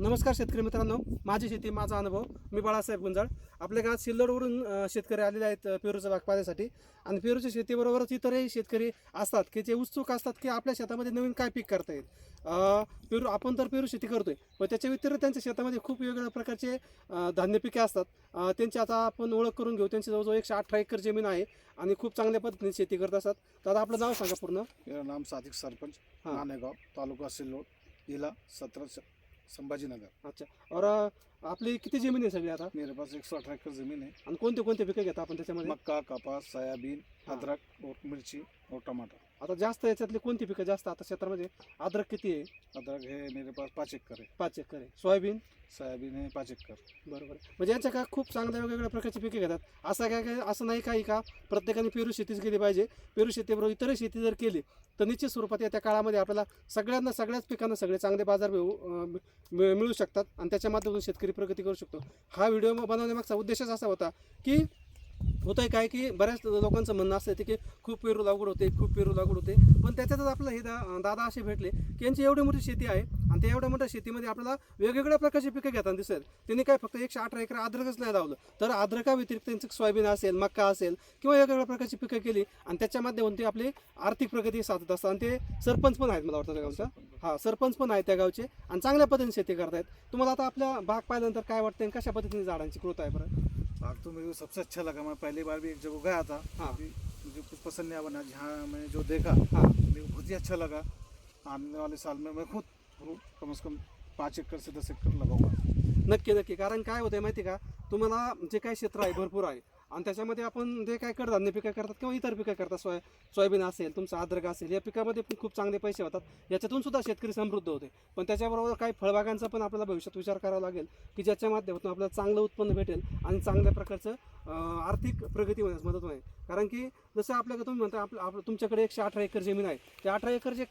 नमस्कार शेतकरी मित्रांनो. माझी शेती माझा अनुभव. मी बाळासाहेब गुंजाळ. आपल्या गावात सिल्लोडवरून शेतकरी आलेले आहेत अ, पेरूचा बाग पाहण्यासाठी. आणि पेरूच्या शेतीबरोबरच इतरही शेतकरी असतात की जे उत्सुक असतात की आपल्या शेतामध्ये नवीन काय पीक करता येईल. पेरू आपण तर पेरू शेती करतोय पण त्याच्या व्यतिरिक्त त्यांच्या शेतामध्ये खूप वेगवेगळ्या प्रकारचे धान्य पिके असतात. त्यांची आता आपण ओळख करून घेऊ. त्यांची जवळजवळ एकशे अठरा एकर जमीन आहे आणि खूप चांगल्या पद्धतीने शेती करत असतात. तर आता आपलं नाव सांगा पूर्ण. नाम सादिक सरपंच हाँ। नानेगांव तालुका सिल्लोड जिला सत्रह संभाजीनगर. संभाजी नगर अच्छा. और आपली किती जमीन आहे सगळी आता? मेरे पास एक सौ अठारह एकड़ जमीन है। आणि कोणते कोणते पिकं घेता आपण त्याच्यामध्ये? मक्का कपास सोयाबीन हाँ। अदरक और मिर्ची और टमाटर। आता जास्त याच्यातली कोणती पिकं जास्त आता क्षेत्रामध्ये? अद्रक किती आहे? अदरक है मेरे पास पाँच एकड़ है पाच एकर आहे. सोयाबीन? सोयाबीन है पाँच एकड़ बरोबर. आहे. म्हणजे यांच्या काय खूप चांगल्या वेगवेगळ्या प्रकारची पिके घेतात. असं काय काय असं नाही काही का? प्रत्येकाने पेरू शेतीच केली पाहिजे. पेरू शेतीबरोबर इतरही शेती जर केली तर निश्चित स्वरूपात येत्या काळामध्ये आपल्याला सगळ्यांना सगळ्याच पिकांना सगळे चांगले बाजार मिळू अं, मिळ- मिळू शकतात. आणि त्याच्या माध्यमातून शेतकरी प्रगती करू शकतो. हा व्हिडिओ बनवण्यामागचा उद्देशच असा होता की होतंय काय की बऱ्याच लोकांचं म्हणणं असतं की खूप पेरू लागवड होते खूप पेरू लागवड होते. पण त्याच्यातच आपलं हे दा दादा असे भेटले की यांची एवढी मोठी शेती आहे आणि त्या एवढ्या मोठ्या शेतीमध्ये आपल्याला वेगवेगळ्या प्रकारची पिकं घेताना दिसेल. त्यांनी काय फक्त एकशे अठरा एकर अद्रकच नाही लावलं. तर अद्रका व्यतिरिक्त त्यांचं सोयाबीन असेल मक्का असेल किंवा वेगवेगळ्या प्रकारची पिकं केली आणि त्याच्या माध्यमातून ते आपली आर्थिक प्रगती साधत असतात. आणि ते सरपंच पण आहेत मला वाटतं त्या गावचा. हा सरपंच पण आहेत त्या गावचे आणि चांगल्या पद्धतीने शेती करतायत. तुम्हाला आता आपल्या बाग पाहिल्यानंतर काय वाटतं आणि कशा पद्धतीने झाडांची ग्रोथ आहे बरं? बाग तो मेरे को सबसे अच्छा लगा। मैं पहली बार भी एक जगह गया था। हाँ। मुझे कुछ पसंद नहीं बना। जहाँ मैंने जो देखा हाँ। मेरे को बहुत ही अच्छा लगा। आने वाले साल में मैं खुद कम से कम पाँच एकड़ से दस एकड़ लगाऊँगा। नक्की नक्की. कारण काय होतंय माहिती का? तुम्हारा जे काही क्षेत्र आहे भरपूर आहे. आणि त्याच्यामध्ये आपण जे काय कडधान्य पिकं करतात किंवा इतर पिकं करतात सोया सोयाबीन असेल तुमचा अद्रक असेल या पिकामध्ये पण खूप चांगले पैसे होतात. याच्यातून सुद्धा शेतकरी समृद्ध होते. पण त्याच्याबरोबर काही फळबागांचा पण आपल्याला भविष्यात विचार करावा लागेल की ज्याच्या माध्यमातून आपल्याला चांगलं उत्पन्न भेटेल आणि चांगल्या प्रकारचं आर्थिक प्रगती होण्यास मदत होईल. कारण की जसं आपल्याकडे तुम्ही म्हणता आपलं आपलं तुमच्याकडे एकशे अठरा एकर जमीन आहे. त्या अठरा एकर जे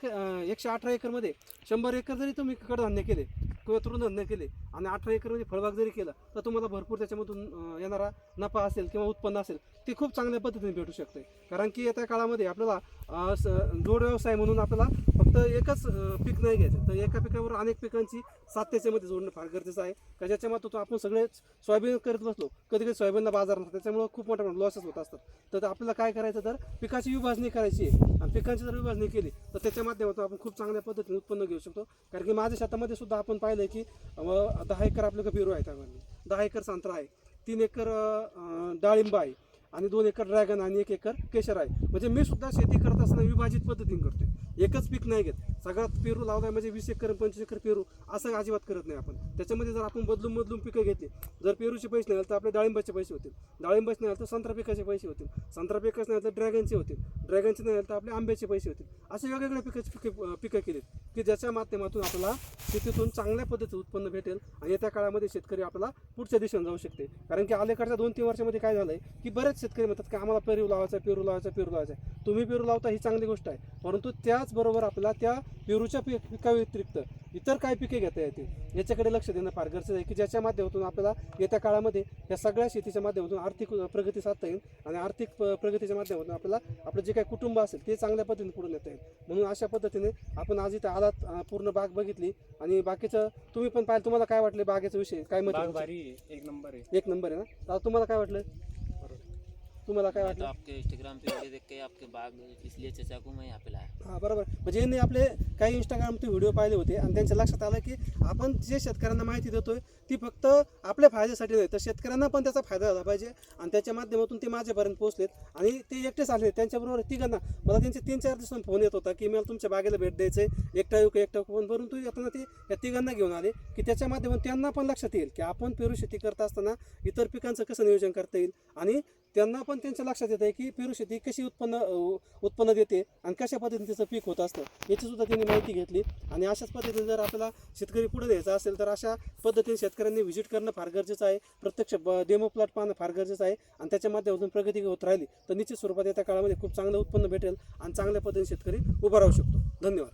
एकशे अठरा एकरमध्ये शंभर एकर जरी तुम्ही कडधान्य केले किंवा तृणधान्य केले आणि अठरा एकरमध्ये फळबाग जरी केला तर तुम्हाला भरपूर त्याच्यामधून येणारा नफा असेल किंवा उत्पन्न असेल ते खूप चांगल्या पद्धतीने भेटू शकते. कारण की येत्या काळामध्ये आपल्याला स- जोड व्यवसाय म्हणून आपल्याला फक्त एकच पीक नाही घ्यायचं. तर एका पिकावर अनेक पिकांची सात त्याच्यामध्ये जोडणं फार गरजेचं आहे. का ज्याच्या तो आपण सगळे सोयाबीन करत बसलो कधी कधी सोयाबीनला बाजार नसतो त्याच्यामुळे खूप मोठ्या लॉसेस होत असतात. तर आपल्याला काय करायचं तर पिकाची विभाजणी करायची आहे. आणि पिकांची जर विभाजणी केली तर त्याच्या माध्यमातून आपण खूप चांगल्या पद्धतीने उत्पन्न घेऊ शकतो. कारण की माझ्या शेतामध्ये सुद्धा आपण पाहिलं की दहा एकर आपलं पेरू आहे त्यामध्ये. दहा एकर संत्रा आहे. तीन एकर डाळिंब आहे. आणि दोन एकर ड्रॅगन आणि एक एकर केशर आहे. म्हणजे मी सुद्धा शेती करत असताना विभाजित पद्धतीने करतोय. एकच पीक नाही घेत. सगळ्यात पेरू लावलाय म्हणजे वीस एकर पंचवीस एकर पेरू असं अजिबात करत नाही आपण. त्याच्यामध्ये जर आपण बदलून बदलून पिकं घेतली जर पेरूचे पैसे नाही आले तर आपले डाळिंबाचे पैसे होतील. डाळिंबाचे नाही आले तर संत्रा पिकाचे पैसे होतील. संत्रा पिकाचे नाही तर ड्रॅगनचे होतील. ड्रॅगनचे नाही आले तर आपले आंब्याचे पैसे होतील. असे वेगवेगळ्या पिकाचे पिके पिकं केलीत की ज्याच्या माध्यमातून आपल्याला शेतीतून चांगल्या पद्धतीचं उत्पन्न भेटेल आणि येत्या काळामध्ये शेतकरी आपला पुढच्या दिशेने जाऊ शकते. कारण की अलीकडच्या दोन तीन वर्षामध्ये काय झालंय की बरेच शेतकरी म्हणतात की आम्हाला पेरू लावायचा पेरू लावायचा पेरू लावायचा तुम्ही पेरू लावता ही चांगली गोष्ट आहे. परंतु त्याचबरोबर आपल्याला त्या पेरूच्या पी पिका व्यतिरिक्त इतर काय पिके घेता येतील याच्याकडे लक्ष देणं फार गरजेचं आहे की ज्याच्या माध्यमातून आपल्याला येत्या काळामध्ये या सगळ्या शेतीच्या माध्यमातून आर्थिक प्रगती साधता येईल आणि आर्थिक प्रगतीच्या माध्यमातून आपल्याला आपलं जे काही कुटुंब असेल ते चांगल्या पद्धतीने पुढे नेता येईल. म्हणून अशा पद्धतीने आपण आज इथं आलात पूर्ण बाग बघितली आणि बाकीचं तुम्ही पण पाहिलं तुम्हाला काय वाटलं बागेचा विषय काय मत एक नंबर आहे. एक नंबर आहे ना? तुम्हाला काय वाटलं? तुम्हाला काय तो वाटलं? आपके इंस्टाग्राम पे वीडियो देख के आपके बाग इसलिए चचा को मैं यहाँ पे लाया। हा बरोबर. म्हणजे यांनी आपले काही इंस्टाग्रामचे व्हिडिओ पाहिले होते आणि त्यांच्या लक्षात आलं की आपण जे शेतकऱ्यांना माहिती देतोय ती फक्त आपल्या फायद्यासाठी नाही तर शेतकऱ्यांना पण त्याचा फायदा झाला पाहिजे आणि त्याच्या माध्यमातून ते माझ्यापर्यंत पोहोचलेत आणि ते एकटेच आले त्यांच्याबरोबर तिघांना मला त्यांचे तीन चार दिवसांनी फोन येत होता की मला तुमच्या बागेला भेट द्यायचंय एकटा येऊ का एकटा का? पण परंतु येताना ते या तिघांना घेऊन आले की त्याच्या माध्यमातून त्यांना पण लक्षात येईल की आपण पेरू शेती करत असताना इतर पिकांचं कसं नियोजन करता येईल आणि त्यांना पण त्यांच्या लक्षात येत आहे की पेरू शेती कशी उत्पन्न उत्पन्न देते आणि कशा पद्धतीने त्याचं पीक होत असतं याची सुद्धा त्यांनी माहिती घेतली. आणि अशाच पद्धतीने जर आपल्याला शेतकरी पुढे द्यायचा असेल तर अशा पद्धतीने शेतकऱ्यांनी व्हिजिट करणं फार गरजेचं आहे. प्रत्यक्ष डेमो प्लॉट पाहणं फार गरजेचं आहे. आणि त्याच्या माध्यमातून प्रगती होत राहिली तर निश्चित स्वरूपात येत्या काळामध्ये खूप चांगलं उत्पन्न भेटेल आणि चांगल्या पद्धतीने शेतकरी उभा राहू शकतो. धन्यवाद.